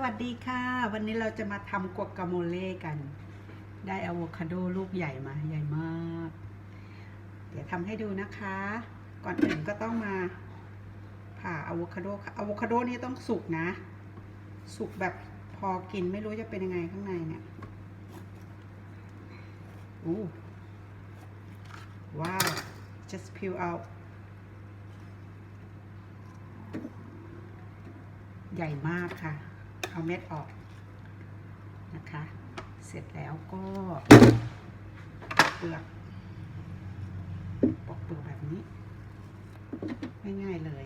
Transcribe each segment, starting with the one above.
สวัสดีค่ะ วันนี้เราจะมาทำกัวกาโมเล่กัน ได้อะโวคาโดลูกใหญ่มาใหญ่มาก เดี๋ยวทำให้ดูนะคะ ก่อนอื่นก็ต้องมาผ่าอะโวคาโดอะโวคาโดนี่ต้องสุกนะ สุกแบบพอกินไม่รู้จะเป็นยังไงข้างในเนี่ยอู้ว้าว just peel out ใหญ่มากค่ะ เอาเม็ดออกนะคะ เสร็จแล้วก็เปลือกปอกเปลือกแบบนี้ ง่ายๆเลย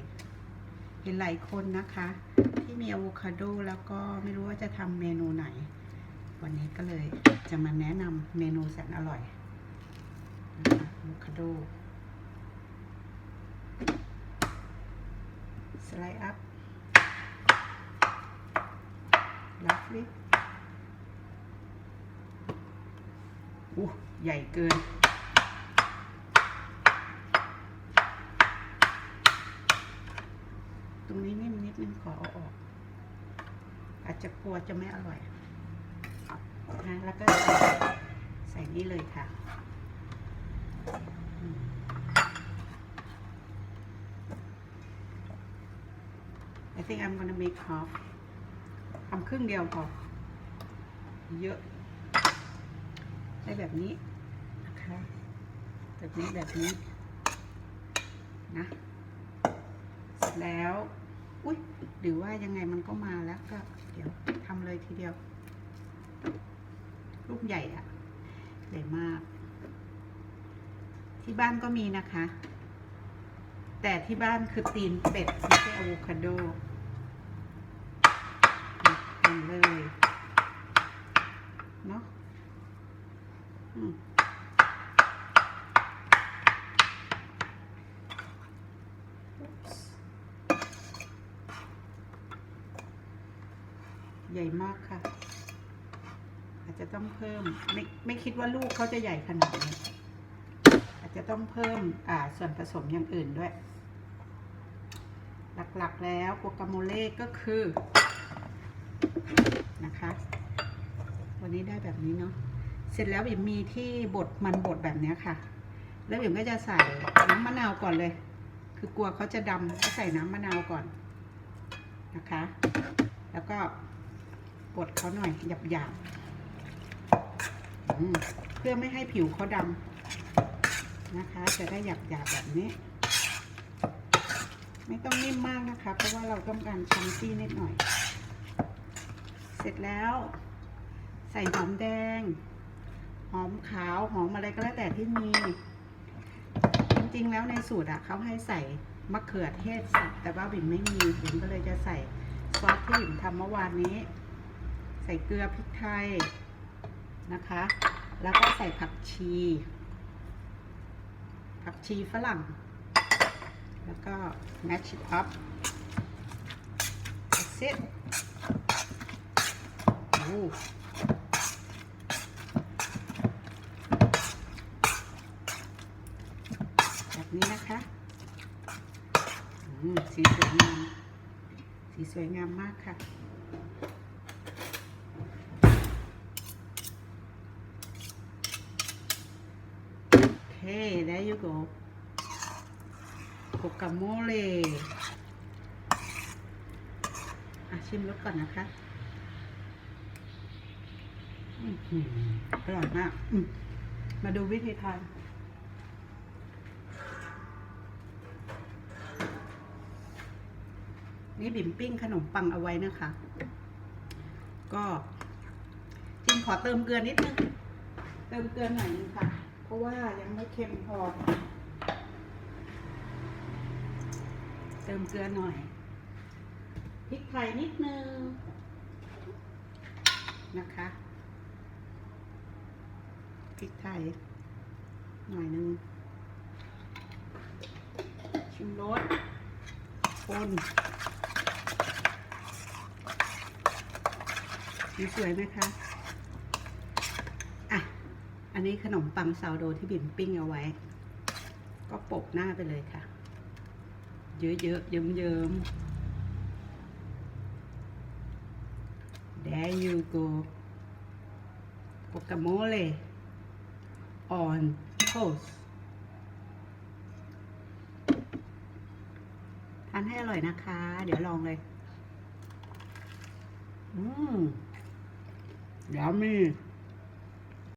เห็นหลายคนนะคะ ที่มีอะโวคาโดแล้วก็ไม่รู้ว่าจะทำเมนูไหน วันนี้ก็เลยจะมาแนะนำเมนูแสนอร่อยนะคะอะโวคาโดสไลด์อัพ lovely อู้ใหญ่เกิน ตรงนี้นิ่มนิดนึงขอเอาออก อาจจะกลัวจะไม่อร่อยนะแล้วก็ใส่ใส่นี่เลยค่ะอ I think I'm gonna make half ครึ่งเดียวพอเยอะได้แบบนี้นะคะแบบนี้แบบนี้นะเสร็จแล้วอุ้ยหรือว่ายังไงมันก็มาแล้วก็เดี๋ยวทำเลยทีเดียว ลูกใหญ่อะใหญ่มาก ที่บ้านก็มีนะคะ แต่ที่บ้านคือตีนเป็ดไม่ใช่อะโวคาโด ทำเลยเนาะใหญ่มากค่ะ อาจจะต้องเพิ่ม ไม่ไม่คิดว่าลูกเขาจะใหญ่ขนาดนี้ อาจจะต้องเพิ่มอ่าส่วนผสมอย่างอื่นด้วย หลักๆแล้วกัวกาโมเล่ก็คือ นะคะ วันนี้ได้แบบนี้เนาะเสร็จแล้วบิ่มมีที่บดมันบดแบบนี้ค่ะ แล้วบิ่มก็จะใส่น้ำมะนาวก่อนเลย คือกลัวเขาจะดำก็ใส่น้ำมะนาวก่อนนะคะ แล้วก็บดเขาหน่อยหยาบๆอืมเพื่อไม่ให้ผิวเขาดำนะคะ จะได้หยาบๆแบบนี้ ไม่ต้องนิ่มมากนะคะ เพราะว่าเราต้องการชัมซี่นิดหน่อย เสร็จแล้ว ใส่หอมแดง หอมขาวหอมอะไรก็แล้วแต่ที่มี จริงๆแล้วในสูตรอะเขาให้ใส่มะเขือเทศสับแต่ว่าบิ่มไม่มีบิ่มก็เลยจะใส่ซอสที่บิ่มทำเมื่อวานนี้ ใส่เกลือพริกไทยนะคะ แล้วก็ใส่ผักชี ผักชีฝรั่ง แล้วก็ match it up that's it แบบนี้นะคะสีสวยงามสีสวยงามมากค่ะโอเค there you go โกกาโมเลอะชิมรสก่อนนะคะ อร่อยมากมาดูวิธีทานนี่บิ่มปิ้งขนมปังเอาไว้นะคะ ก็จริงขอเติมเกลือนิดนึง เติมเกลือหน่อยนึงค่ะ เพราะว่ายังไม่เค็มพอ เติมเกลือหน่อยพริกไทยนิดนึงนะคะ ริกไทย หน่อยนึง ชิมรสคนสีสวยไหมคะ อะ อันนี้ขนมปังซาวโดที่บิ่มปิ้งเอาไว้ ก็โปะหน้าไปเลยค่ะ เยอะๆ เยิ้มๆ there you go โกกาโมเล on toast ทานให้อร่อยนะคะ เดี๋ยวลองเลย อืม ยามี